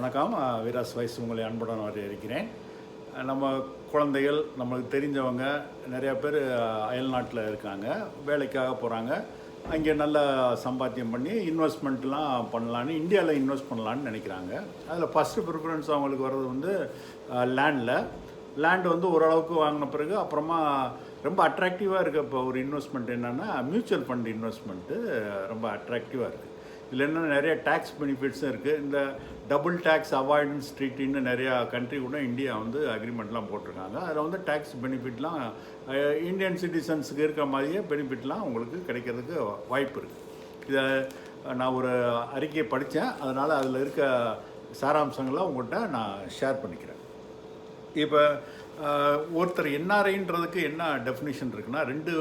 வணக்கம். வீராஸ் வயசு உங்களை அன்புடன் வர இருக்கிறேன் நம்ம குழந்தைகள் நம்மளுக்கு தெரிஞ்சவங்க நிறையா பேர் அயல்நாட்டில் இருக்காங்க. வேலைக்காக போகிறாங்க அங்கே நல்ல சம்பாத்தியம் பண்ணி இன்வெஸ்ட்மெண்ட்லாம் பண்ணலான்னு இந்தியாவில் இன்வெஸ்ட் பண்ணலான்னு நினைக்கிறாங்க. அதில் ஃபஸ்ட்டு ப்ரிஃபரன்ஸ் அவங்களுக்கு வர்றது வந்து லேண்டில் லேண்ட் வந்து ஓரளவுக்கு வாங்கின பிறகு அப்புறமா ரொம்ப அட்ராக்டிவாக இருக்க இப்போ ஒரு இன்வெஸ்ட்மெண்ட் என்னென்னா மியூச்சுவல் ஃபண்ட் இன்வெஸ்ட்மெண்ட்டு ரொம்ப அட்ராக்டிவாக இருக்குது இதில் நிறைய டேக்ஸ் பெனிஃபிட்ஸும் இருக்குது இந்த டபுள் டேக்ஸ் அவாய்டன்ஸ் ட்ரீட்டின்னு நிறையா கண்ட்ரி கூட இந்தியா வந்து அக்ரிமெண்ட்லாம் போட்டிருக்காங்க. அதில் வந்து டேக்ஸ் பெனிஃபிட்லாம் இந்தியன் சிட்டிசன்ஸுக்கு இருக்க மாதிரியே பெனிஃபிட்லாம் உங்களுக்கு கிடைக்கிறதுக்கு வாய்ப்பு இருக்குது இதை நான் ஒரு அறிக்கையை படித்தேன் அதனால் அதில் இருக்க சாராம்சங்களை உங்கள்கிட்ட நான் ஷேர் பண்ணிக்கிறேன். இப்போ ஒருத்தர் என்ஆர்ஐன்றதுக்கு என்ன டெஃபினேஷன் இருக்குன்னா ரெண்டு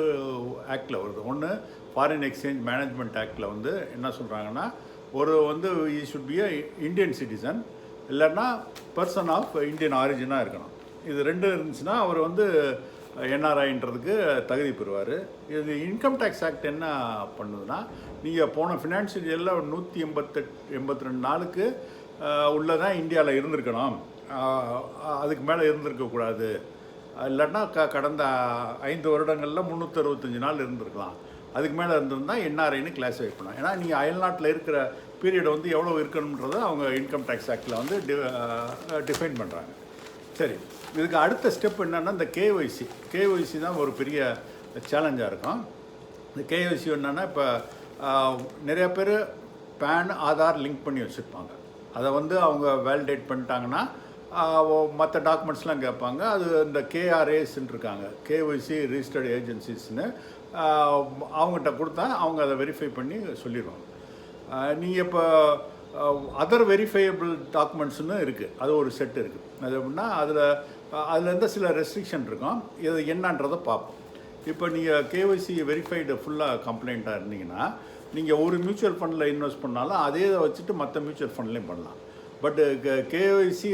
ஆக்டில் வருது. ஒன்று ஃபாரின் எக்ஸ்சேஞ்ச் மேனேஜ்மெண்ட் ஆக்டில் வந்து என்ன சொல்கிறாங்கன்னா ஒரு வந்து he should be a Indian citizen இல்லைன்னா பர்சன் ஆஃப் இந்தியன் ஆரிஜினாக இருக்கணும். இது ரெண்டு இருந்துச்சுன்னா அவர் வந்து என்ஆர்ஐன்றதுக்கு தகுதி பெறுவார். இது இன்கம் டேக்ஸ் ஆக்ட் என்ன பண்ணுதுன்னா நீங்கள் போன ஃபினான்ஷியல் இயரில் நூற்றி எண்பத்தெட் எண்பத்தி ரெண்டு நாளுக்கு உள்ளதான் இந்தியாவில் இருந்திருக்கணும். அதுக்கு மேலே இருந்திருக்கக்கூடாது இல்லைன்னா க கடந்த ஐந்து வருடங்களில் முந்நூற்றி அறுபத்தஞ்சு நாள் இருந்திருக்கலாம். அதுக்கு மேலே இருந்திருந்தால் என்ஆர்ஐன்னு கிளாஸிஃபை பண்ணலாம். ஏன்னா நீங்கள் அயல்நாட்டில் இருக்கிற பீரியட் வந்து எவ்வளோ இருக்கணுன்றதை அவங்க இன்கம் டேக்ஸ் ஆக்டில் வந்து டிஃபைன் பண்ணுறாங்க சரி இதுக்கு அடுத்த ஸ்டெப் என்னென்னா இந்த கேஒய்சி கேஒய்சி தான் ஒரு பெரிய சேலஞ்சாக இருக்கும். இந்த கேஒய்சி என்னென்னா இப்போ நிறைய பேர் பேன் ஆதார் லிங்க் பண்ணி வச்சுருப்பாங்க. அதை வந்து அவங்க வேலிடேட் பண்ணிட்டாங்கன்னா மற்ற டாக்குமெண்ட்ஸ்லாம் கேட்பாங்க. அது இந்த கேஆர்ஏஸ்ன்னு இருக்காங்க. கேஒய்சி ரிஜிஸ்டர்டு ஏஜென்சிஸ்னு அவங்ககிட்ட கொடுத்தா அவங்க அதை வெரிஃபை பண்ணி சொல்லிடுவாங்க. நீங்கள் இப்போ அதர் வெரிஃபையபிள் டாக்குமெண்ட்ஸ்னு இருக்குது அது ஒரு செட் இருக்குது அது எப்படின்னா அதில் அதில் இருந்த சில ரெஸ்ட்ரிக்ஷன் இருக்கும். இது என்னன்றதை பார்ப்போம். இப்போ நீங்கள் கேஒய்சி வெரிஃபைடு ஃபுல்லாக கம்ப்ளைண்ட்டாக இருந்தீங்கன்னா நீங்கள் ஒரு மியூச்சுவல் ஃபண்டில் இன்வெஸ்ட் பண்ணாலும் அதே இதை வச்சுட்டு மற்ற மியூச்சுவல் ஃபண்ட்லேயும் பண்ணலாம். பட்டு கேஒய்சி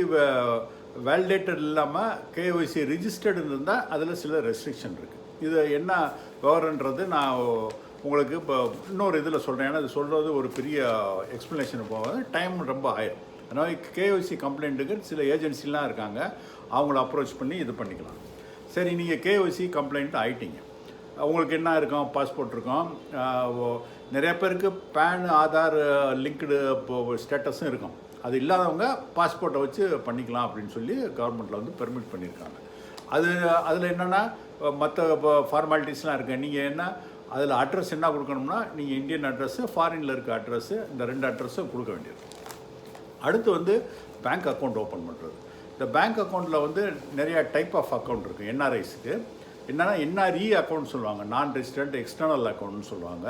வேலிடேட்டட் இல்லாமல் கேஒய்சி ரிஜிஸ்டர்டு இருந்தால் அதில் சில ரெஸ்ட்ரிக்ஷன் இருக்குது இது என்ன விவரன்றது நான் உங்களுக்கு இப்போ இன்னொரு இதில் சொல்கிறேன். ஏன்னா இது சொல்கிறது ஒரு பெரிய எக்ஸ்ப்ளனேஷன் போகாது டைம் ரொம்ப ஆயிரும் அதனால் கேஒய்சி கம்ப்ளைண்ட்டுக்கு சில ஏஜென்சிலாம் இருக்காங்க. அவங்கள அப்ரோச் பண்ணி இது பண்ணிக்கலாம். சரி நீங்கள் கேஒய்சி கம்ப்ளைண்ட் ஆகிட்டீங்க உங்களுக்கு என்ன இருக்கும்? பாஸ்போர்ட் இருக்கும். நிறைய பேருக்கு பேன் ஆதார் லிங்க்டு ஸ்டேட்டஸும் இருக்கும். அது இல்லாதவங்க பாஸ்போர்ட்டை வச்சு பண்ணிக்கலாம் அப்படின்னு சொல்லி கவர்மெண்ட்டில் வந்து பெர்மிட் பண்ணியிருக்காங்க. அது அதில் என்னென்னா மற்ற ஃபார்மாலிட்டிஸ்லாம் இருக்குது நீங்கள் என்ன அதில் அட்ரஸ் என்ன கொடுக்கணும்னா நீங்கள் இந்தியன் அட்ரஸ்ஸு ஃபாரினில் இருக்க அட்ரஸ்ஸு இந்த ரெண்டு அட்ரஸும் கொடுக்க வேண்டியது. அடுத்து வந்து பேங்க் அக்கௌண்ட் ஓப்பன் பண்ணுறது இந்த பேங்க் அக்கௌண்ட்டில் வந்து நிறையா டைப் ஆஃப் அக்கௌண்ட் இருக்குது என்ஆர்ஐஸுக்கு என்னென்னா என்ஆர்இ அக்கௌண்ட் சொல்லுவாங்க. நான் ரெசிடென்ட் எக்ஸ்டர்னல் அக்கௌண்ட்னு சொல்லுவாங்க.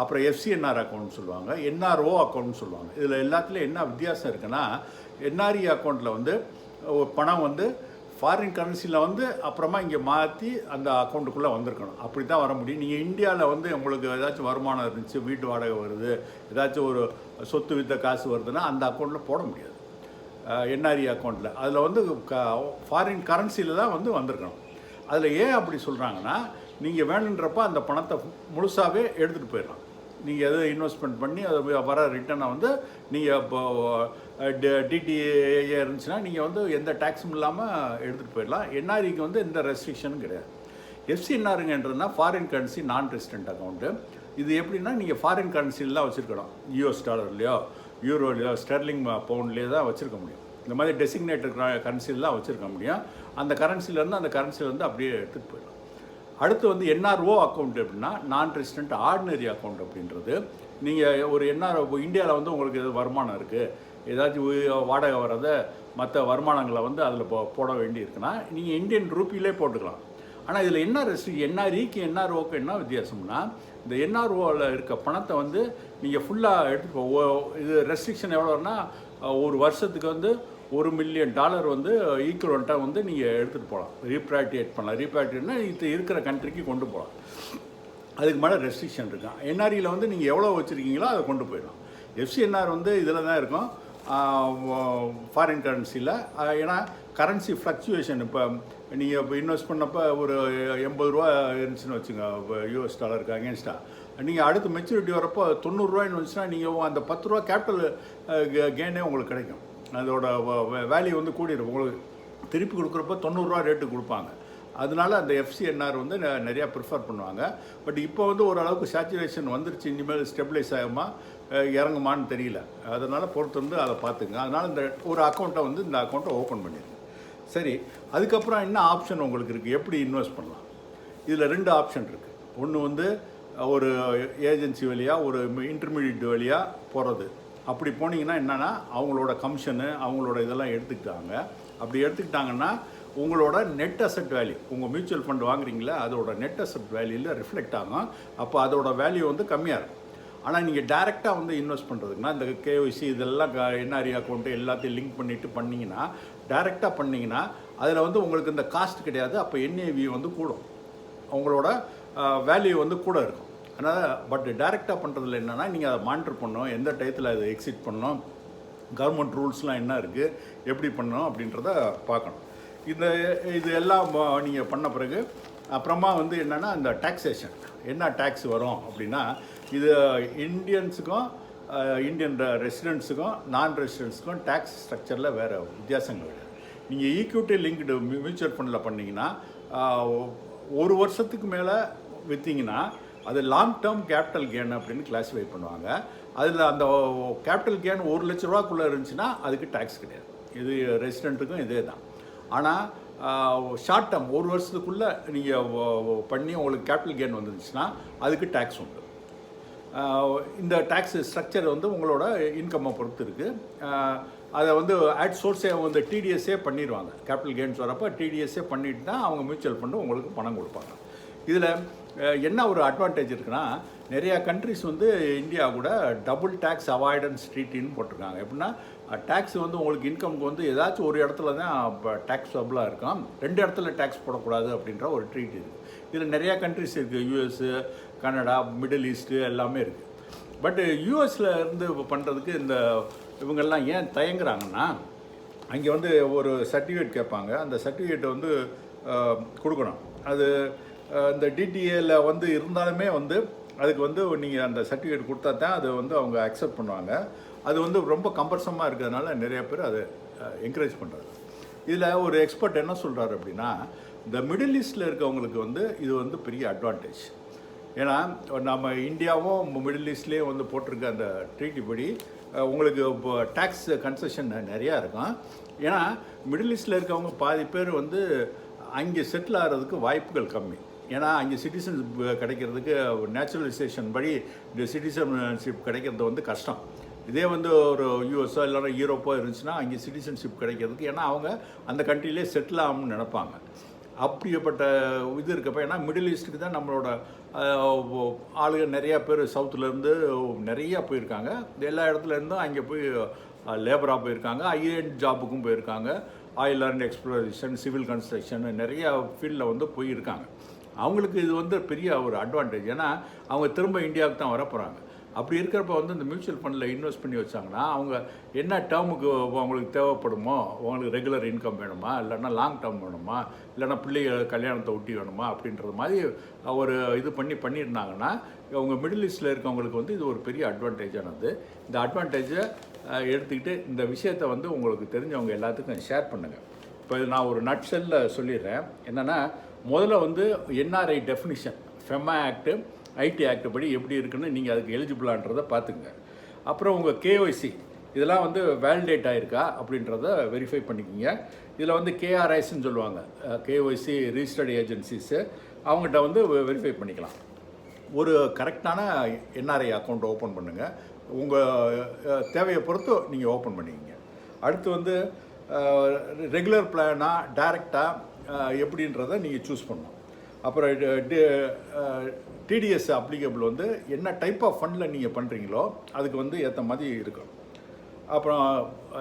அப்புறம் எஃப்சிஎன்ஆர் அக்கௌண்ட் சொல்லுவாங்க. என்ஆர்ஓ அக்கௌண்ட்னு சொல்லுவாங்க. இதில் எல்லாத்துலேயும் என்ன வித்தியாசம் இருக்குன்னா என்ஆர்இ அக்கௌண்ட்டில் வந்து பணம் வந்து ஃபாரின் கரன்சியில் வந்து அப்புறமா இங்கே மாற்றி அந்த அக்கௌண்ட்டுக்குள்ளே வந்திருக்கணும். அப்படி தான் வர முடியும். நீங்கள் இந்தியாவில் வந்து உங்களுக்கு ஏதாச்சும் வருமானம் இருந்துச்சு வீட்டு வாடகை வருது ஏதாச்சும் ஒரு சொத்து வித்த காசு வருதுன்னா அந்த அக்கௌண்ட்டில் போட முடியாது. என்ஆர்இ அக்கௌண்ட்டில் அதில் வந்து க ஃபாரின் கரன்சியில் தான் வந்து வந்திருக்கணும். அதில் ஏன் அப்படி சொல்கிறாங்கன்னா நீங்கள் வேணுன்றப்ப அந்த பணத்தை முழுசாகவே எடுத்துகிட்டு போயிடலாம். நீங்கள் எது இன்வெஸ்ட்மெண்ட் பண்ணி அதை வர ரிட்டனை வந்து நீங்கள் இப்போ டிடிஏ இருந்துச்சுன்னா நீங்கள் வந்து எந்த டேக்ஸும் இல்லாமல் எடுத்துகிட்டு போயிடலாம். என்ஆர்இக்கு வந்து எந்த ரெஸ்ட்ரிக்ஷனும் கிடையாது. எஃப்சிஎன்ஆருங்கன்றதுனா foreign currency non resident account இது எப்படின்னா நீங்கள் ஃபாரின் கரன்சிலாம் வச்சுருக்கணும். யூஎஸ் டாலர்லையோ யூரோலையோ ஸ்டெர்லிங் பவுண்ட்லேயோ தான் வச்சுருக்க முடியும். இந்த மாதிரி டெசிக்னேட்டட் கரன்சிலாம் வச்சுருக்க முடியும். அந்த கரன்சிலேருந்து அந்த கரன்சிலேருந்து அப்படியே எடுத்துகிட்டு போயிடலாம். அடுத்து வந்து என்ஆர்ஓ அக்கௌண்ட் எப்படின்னா நான் ரெசிடென்ட் ஆர்டினரி அக்கௌண்ட் அப்படின்றது. நீங்கள் ஒரு என்ஆர்ஓ இந்தியாவில் வந்து உங்களுக்கு எது வருமானம் இருக்குது ஏதாச்சும் வாடகை வர்றத மற்ற வருமானங்களை வந்து அதில் போ போட வேண்டி இருக்குன்னா நீங்கள் இந்தியன் ரூபியிலே போட்டுக்கலாம். ஆனால் இதில் என்ன ரெஸ்ட்ரி என்ஆர்இக்கு என்ஆர்ஓக்கு என்ன வித்தியாசம்னா இந்த என்ஆர்ஓவில் இருக்க பணத்தை வந்து நீங்கள் ஃபுல்லாக எடுத்து இது ரெஸ்ட்ரிக்ஷன் எவ்வளோன்னா ஒரு வருஷத்துக்கு வந்து ஒரு மில்லியன் டாலர் வந்து ஈக்குவலண்ட்டாக வந்து நீங்கள் எடுத்துகிட்டு போகலாம் ரீப்ராட்டியேட் பண்ணலாம். ரீப்ராட்டியேட்னா இது இருக்கிற கண்ட்ரிக்கு கொண்டு போகலாம் அதுக்கு மேலே ரெஸ்ட்ரிக்ஷன் இருக்கான் என்ஆர்இயில் வந்து நீங்கள் எவ்வளோ வச்சுருக்கீங்களோ அதை கொண்டு போயிடலாம். எஃப்சிஎன்ஆர் வந்து இதில் தான் இருக்கும். ஃபாரின் கரன்சியில் ஏன்னா கரன்சி ஃப்ளக்சுவேஷன் இப்போ நீங்கள் இப்போ இன்வெஸ்ட் பண்ணப்போ ஒரு எண்பது ரூபா இருந்துச்சுன்னு வச்சுங்க யூஎஸ் டாலருக்கு அகேன்ஸ்டாக நீங்கள் அடுத்து மெச்சூரிட்டி வரப்போ தொண்ணூறுரூவான்னு வந்துச்சுன்னா நீங்கள் அந்த பத்து ரூபா கேபிட்டல் கெயினே உங்களுக்கு கிடைக்கும். அதோட வேல்யூ வந்து கூடிடும். உங்களுக்கு திருப்பி கொடுக்குறப்ப தொண்ணூறுரூவா ரேட்டு கொடுப்பாங்க. அதனால அந்த எஃப்சிஎன்ஆர் வந்து நிறையா ப்ரிஃபர் பண்ணுவாங்க. பட் இப்போ வந்து ஓரளவுக்கு சேச்சுரேஷன் வந்துருச்சு. இனிமேல் ஸ்டெபிளைஸ் ஆகுமா? இறங்குமான்னு தெரியல. அதனால் பொறுத்து வந்து அதை பார்த்துங்க. அதனால் இந்த ஒரு அக்கௌண்ட்டை வந்து இந்த அக்கௌண்ட்டை ஓப்பன் பண்ணிடுங்க. சரி. அதுக்கப்புறம் என்ன ஆப்ஷன் உங்களுக்கு இருக்குது எப்படி இன்வெஸ்ட் பண்ணலாம்? இதில் ரெண்டு ஆப்ஷன் இருக்குது ஒன்று வந்து ஒரு ஏஜென்சி வழியாக ஒரு இன்டர்மீடியட் வழியாக போகிறது அப்படி போனீங்கன்னா என்னென்னா அவங்களோட கமிஷனு அவங்களோட இதெல்லாம் எடுத்துக்கிட்டாங்க. அப்படி எடுத்துக்கிட்டாங்கன்னா உங்களோட நெட் அசெட் வேல்யூ உங்கள் மியூச்சுவல் ஃபண்ட் வாங்குறீங்களா அதோட நெட் அசெட் வேல்யூவில் ரிஃப்ளெக்ட் ஆகும். அப்போ அதோட வேல்யூ வந்து கம்மியாக இருக்கும் ஆனால் நீங்கள் டேரெக்டாக வந்து இன்வெஸ்ட் பண்ணுறதுக்குன்னா இந்த கேஒய்சி இதெல்லாம் என்ஆர்இ அக்கௌண்ட்டு எல்லாத்தையும் லிங்க் பண்ணிவிட்டு பண்ணிங்கன்னா டேரெக்டாக பண்ணிங்கன்னா அதில் வந்து உங்களுக்கு இந்த காஸ்ட் கிடையாது. அப்போ என்ஏவி வந்து கூடும். உங்களோட வேல்யூ வந்து கூட இருக்கும். அதனால் பட் டைரெக்டாக பண்ணுறதுல என்னென்னா நீங்கள் அதை மானிட்டர் பண்ணணும் எந்த டயத்தில் அதை எக்ஸிட் பண்ணணும் கவர்மெண்ட் ரூல்ஸ்லாம் என்ன இருக்குது எப்படி பண்ணணும் அப்படின்றத பார்க்கணும். இந்த இது எல்லாம் நீங்கள் பண்ண பிறகு அப்புறமா வந்து என்னென்னா இந்த டாக்ஸேஷன் என்ன டேக்ஸ் வரும் அப்படின்னா இது இந்தியன்ஸுக்கும் இந்தியன் ரெசிடென்ட்ஸுக்கும் நான் ரெசிடென்ட்ஸுக்கும் டேக்ஸ் ஸ்ட்ரக்சரில் வேறு வித்தியாசங்கள் கிடையாது. நீங்கள் ஈக்விட்டி லிங்க்டு மியூச்சுவல் ஃபண்டில் பண்ணிங்கன்னா ஒரு வருஷத்துக்கு மேலே விற்றீங்கன்னா அது லாங் டேர்ம் கேபிட்டல் கேன் அப்படின்னு கிளாஸிஃபை பண்ணுவாங்க. அதில் அந்த கேபிட்டல் கேன் ஒரு லட்ச ரூபாக்குள்ளே இருந்துச்சுன்னா அதுக்கு டேக்ஸ் கிடையாது. இது ரெசிடெண்ட்டுக்கும் இதே தான் ஆனால் ஷார்ட் டேர்ம் ஒரு வருஷத்துக்குள்ளே நீங்கள் பண்ணி உங்களுக்கு கேபிட்டல் கேன் வந்துருந்துச்சுன்னா அதுக்கு டேக்ஸ் உண்டு. இந்த டேக்ஸ் ஸ்ட்ரக்சர் வந்து உங்களோட இன்கம்மை பொறுத்து இருக்குது அதை வந்து ஆட் சோர்ஸே வந்து டிடிஎஸ்ஸே பண்ணிடுவாங்க கேபிட்டல் கெயின்ஸ் வரப்போ டிடிஎஸ்ஸே பண்ணிட்டு தான் அவங்க மியூச்சுவல் ஃபண்டு உங்களுக்கு பணம் கொடுப்பாங்க. இதில் என்ன ஒரு அட்வான்டேஜ் இருக்குன்னா நிறையா கண்ட்ரிஸ் வந்து இந்தியா கூட டபுள் டேக்ஸ் அவாய்டன்ஸ் ட்ரீட்டின்னு போட்டிருக்காங்க. எப்படின்னா டேக்ஸ் வந்து உங்களுக்கு இன்கம்க்கு வந்து ஏதாச்சும் ஒரு இடத்துல தான் டேக்ஸ் சப்ளாக இருக்கும் ரெண்டு இடத்துல டேக்ஸ் போடக்கூடாது அப்படின்ற ஒரு ட்ரீட் இருக்குது இதில் நிறையா கண்ட்ரிஸ் இருக்குது யூஎஸ்ஸு கனடா மிடில் ஈஸ்ட்டு எல்லாமே இருக்குது பட் யூஎஸில் இருந்து பண்ணுறதுக்கு இந்த இவங்கெல்லாம் ஏன் தயங்குறாங்கன்னா அங்கே வந்து ஒரு சர்டிஃபிகேட் கேட்பாங்க. அந்த சர்டிஃபிகேட்டை வந்து கொடுக்கணும். அது இந்த டிடிஏல வந்து இருந்தாலுமே வந்து அதுக்கு வந்து நீங்கள் அந்த சர்டிஃபிகேட் கொடுத்தா தான் அது வந்து அவங்க அக்செப்ட் பண்ணுவாங்க. அது வந்து ரொம்ப கம்பல்சமாக இருக்கிறதுனால நிறைய பேர் அதை என்கரேஜ் பண்ணுறாங்க இதில் ஒரு எக்ஸ்பர்ட் என்ன சொல்கிறாரு அப்படின்னா இந்த மிடில் ஈஸ்டில் இருக்கவங்களுக்கு வந்து இது வந்து பெரிய அட்வான்டேஜ் ஏன்னா நம்ம இந்தியாவும் மிடில் ஈஸ்ட்லேயும் வந்து போட்டிருக்க அந்த ட்ரீட்டி படி உங்களுக்கு இப்போ டேக்ஸ் கன்செஷன் நிறையா இருக்கும். ஏன்னா மிடில் ஈஸ்டில் இருக்கவங்க பாதி பேர் வந்து அங்கே செட்டில் ஆகிறதுக்கு வாய்ப்புகள் கம்மி. ஏன்னா அங்கே சிட்டிசன்ஷிப் கிடைக்கிறதுக்கு நேச்சுரலைசேஷன் படி இந்த சிட்டிசன்ஷிப் கிடைக்கிறது வந்து கஷ்டம். இதே வந்து ஒரு யூஎஸ்ஓ இல்லைன்னா யூரோப்போ இருந்துச்சுன்னா அங்கே சிட்டிசன்ஷிப் கிடைக்கிறதுக்கு ஏன்னா அவங்க அந்த கண்ட்ரிலே செட்டில் ஆகும்னு நினைப்பாங்க. அப்படிப்பட்ட இது இருக்கப்போ ஏன்னா மிடில் ஈஸ்ட்டுக்கு தான் நம்மளோட ஆளுங்க நிறையா பேர் சவுத்துலேருந்து நிறையா போயிருக்காங்க. எல்லா இடத்துலேருந்தும் அங்கே போய் லேபராக போயிருக்காங்க. ஐஎன் ஜாபுக்கும் போயிருக்காங்க. Oil and exploration civil construction நிறையா ஃபீல்டில் வந்து போயிருக்காங்க. அவங்களுக்கு இது வந்து பெரிய ஒரு அட்வான்டேஜ் ஏன்னா அவங்க திரும்ப இந்தியாவுக்கு தான் வரப்போகிறாங்க அப்படி இருக்கிறப்ப வந்து இந்த மியூச்சுவல் ஃபண்டில் இன்வெஸ்ட் பண்ணி வச்சாங்கன்னா அவங்க என்ன டேர்முக்கு அவங்களுக்கு தேவைப்படுமோ அவங்களுக்கு ரெகுலர் இன்கம் வேணுமா இல்லைன்னா லாங் டேர்ம் வேணுமா இல்லைன்னா பிள்ளைகள் கல்யாணத்தை ஒட்டி வேணுமா அப்படின்றது மாதிரி ஒரு இது பண்ணி பண்ணியிருந்தாங்கன்னா அவங்க மிடில் ஈஸ்டில் இருக்கவங்களுக்கு வந்து இது ஒரு பெரிய அட்வான்டேஜானது இந்த அட்வான்டேஜை எடுத்துக்கிட்டு இந்த விஷயத்தை வந்து உங்களுக்கு தெரிஞ்சவங்க எல்லாத்துக்கும் ஷேர் பண்ணுங்கள் இப்போ நான் ஒரு நட்சலில் சொல்லிடுறேன். என்னென்னா முதல்ல வந்து NRI definition FEMA act IT act படி எப்படி இருக்குன்னு நீங்கள் அதுக்கு எலிஜிபிளான்றதை பார்த்துங்க அப்புறம் உங்கள் கேஒய்சி இதெல்லாம் வந்து வேலிடேட் ஆகிருக்கா அப்படின்றத வெரிஃபை பண்ணிக்கிங்க. இதில் வந்து கேஆர்ஐஸ்ன்னு சொல்லுவாங்க. கேஒய்சி ரிஜிஸ்டர்டு ஏஜென்சிஸு அவங்ககிட்ட வந்து வெரிஃபை பண்ணிக்கலாம். ஒரு கரெக்டான என்ஆர்ஐ அக்கௌண்ட் ஓப்பன் பண்ணுங்கள் உங்கள் தேவையை பொறுத்து நீங்கள் ஓப்பன் பண்ணிக்கிங்க. அடுத்து வந்து ரெகுலர் பிளானா டைரெக்டாக எப்படின்றத நீங்கள் சூஸ் பண்ணணும். அப்புறம் டிடிஎஸ் அப்ளிகபிள் வந்து என்ன டைப் ஆஃப் ஃபண்டில் நீங்கள் பண்ணுறீங்களோ அதுக்கு வந்து ஏற்ற மாதிரி இருக்கும் அப்புறம்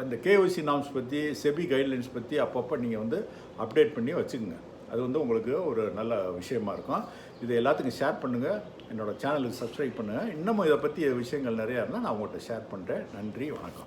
இந்த கேஒசி நாம்ஸ் பற்றி செபி கைட்லைன்ஸ் பற்றி அப்பப்போ நீங்கள் வந்து அப்டேட் பண்ணி வச்சுக்கோங்க. அது வந்து உங்களுக்கு ஒரு நல்ல விஷயமா இருக்கும். இது எல்லாத்துக்கும் ஷேர் பண்ணுங்கள் என்னோடய சேனலுக்கு சப்ஸ்கிரைப் பண்ணுங்கள் இன்னமும் இதை பற்றி விஷயங்கள் நிறையா இருந்தால் நான் உங்கள்கிட்ட ஷேர் பண்ணுறேன் நன்றி வணக்கம்.